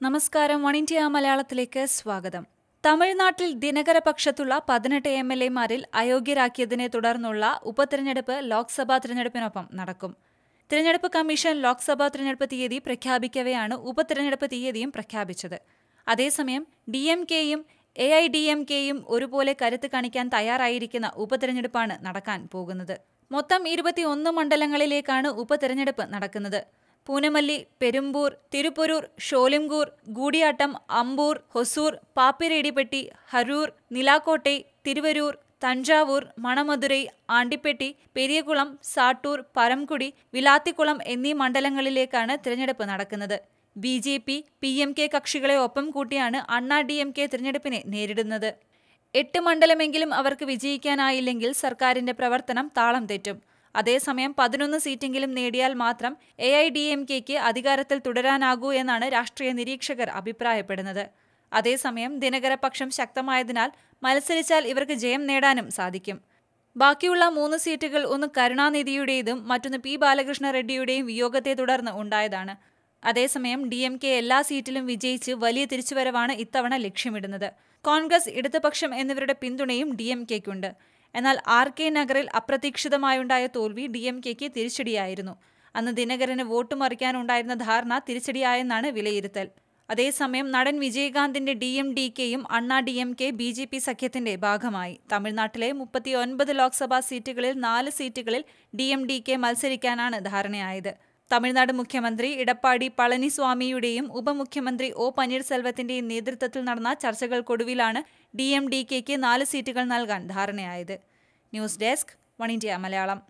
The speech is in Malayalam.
നമസ്കാരം. വൺ ഇന്ത്യ മലയാളത്തിലേക്ക് സ്വാഗതം. തമിഴ്നാട്ടിൽ ദിനകരപക്ഷത്തുള്ള പതിനെട്ട് എം എൽ എമാരിൽ അയോഗ്യരാക്കിയതിനെ തുടർന്നുള്ള ഉപതെരഞ്ഞെടുപ്പ് ലോക്സഭാ തിരഞ്ഞെടുപ്പിനൊപ്പം നടക്കും. തിരഞ്ഞെടുപ്പ് കമ്മീഷൻ ലോക്സഭാ തിരഞ്ഞെടുപ്പ് തീയതി പ്രഖ്യാപിക്കവെയാണ് ഉപതെരഞ്ഞെടുപ്പ് തീയതിയും പ്രഖ്യാപിച്ചത്. അതേസമയം ഡി എം കെയും എ ഐ ഡി എം കെയും ഒരുപോലെ കരുത്ത് കാണിക്കാൻ തയ്യാറായിരിക്കുന്ന ഉപതെരഞ്ഞെടുപ്പാണ് നടക്കാൻ പോകുന്നത്. മൊത്തം ഇരുപത്തിയൊന്ന് മണ്ഡലങ്ങളിലേക്കാണ് ഉപതെരഞ്ഞെടുപ്പ് നടക്കുന്നത്. പൂനമല്ലി പെരുമ്പൂർ തിരുപ്പുരൂർ ഷോലിംഗൂർ ഗൂടിയാട്ടം അമ്പൂർ ഹൊസൂർ പാപ്പിരേടിപ്പെട്ടി ഹരൂർ നിലാക്കോട്ടെ തിരുവരൂർ തഞ്ചാവൂർ മണമധുരൈ ആണ്ടിപ്പെട്ടി പെരിയകുളം സാട്ടൂർ പരംകുടി വിലാത്തിക്കുളം എന്നീ മണ്ഡലങ്ങളിലേക്കാണ് തിരഞ്ഞെടുപ്പ് നടക്കുന്നത്. B J P P M K കക്ഷികളെ ഒപ്പം കൂട്ടിയാണ് അണ്ണാ ഡി എം കെ തിരഞ്ഞെടുപ്പിനെ നേരിടുന്നത്. എട്ട് മണ്ഡലമെങ്കിലും അവർക്ക് വിജയിക്കാനായില്ലെങ്കിൽ സർക്കാരിന്റെ പ്രവർത്തനം താളം തെറ്റും. അതേസമയം പതിനൊന്ന് സീറ്റെങ്കിലും നേടിയാൽ മാത്രം എ ഐ ഡി എം കെക്ക് അധികാരത്തിൽ തുടരാനാകൂ എന്നാണ് രാഷ്ട്രീയ നിരീക്ഷകർ അഭിപ്രായപ്പെടുന്നത്. അതേസമയം ദിനകരപക്ഷം ശക്തമായതിനാൽ മത്സരിച്ചാൽ ഇവർക്ക് ജയം നേടാനും സാധിക്കും. ബാക്കിയുള്ള മൂന്ന് സീറ്റുകൾ ഒന്ന് കരുണാനിധിയുടേതും മറ്റൊന്ന് പി ബാലകൃഷ്ണ റെഡ്ഡിയുടെയും വിയോഗത്തെ തുടർന്ന് ഉണ്ടായതാണ്. അതേസമയം ഡി എം കെ എല്ലാ സീറ്റിലും വിജയിച്ച് വലിയ തിരിച്ചുവരവാണ് ഇത്തവണ ലക്ഷ്യമിടുന്നത്. കോൺഗ്രസ് ഇടതുപക്ഷം എന്നിവരുടെ പിന്തുണയും ഡി എം കെക്കുണ്ട്. എന്നാൽ ആർ കെ നഗറിൽ അപ്രതീക്ഷിതമായുണ്ടായ തോൽവി ഡി എം കെക്ക് തിരിച്ചടിയായിരുന്നു. അന്ന് ദിനകരന് വോട്ട് മറിക്കാനുണ്ടായിരുന്ന ധാരണ തിരിച്ചടിയായെന്നാണ് വിലയിരുത്തൽ. അതേസമയം നടൻ വിജയകാന്തിന്റെ ഡി എം ഡി കെയും Anna D M K B J P സഖ്യത്തിന്റെ ഭാഗമായി. തമിഴ്നാട്ടിലെ മുപ്പത്തിയൊൻപത് ലോക്സഭാ സീറ്റുകളിൽ നാല് സീറ്റുകളിൽ ഡി എം ഡി കെ മത്സരിക്കാനാണ് ധാരണയായത്. തമിഴ്നാട് മുഖ്യമന്ത്രി ഇടപ്പാടി പളനിസ്വാമിയുടെയും ഉപമുഖ്യമന്ത്രി ഒ പന്നീർസെൽവത്തിന്റെയും നേതൃത്വത്തിൽ നടന്ന ചർച്ചകൾക്കൊടുവിലാണ് ഡി എം ഡി കെക്ക് നാല് സീറ്റുകൾ നൽകാൻ ധാരണയായത്. News desk one India Malayalam.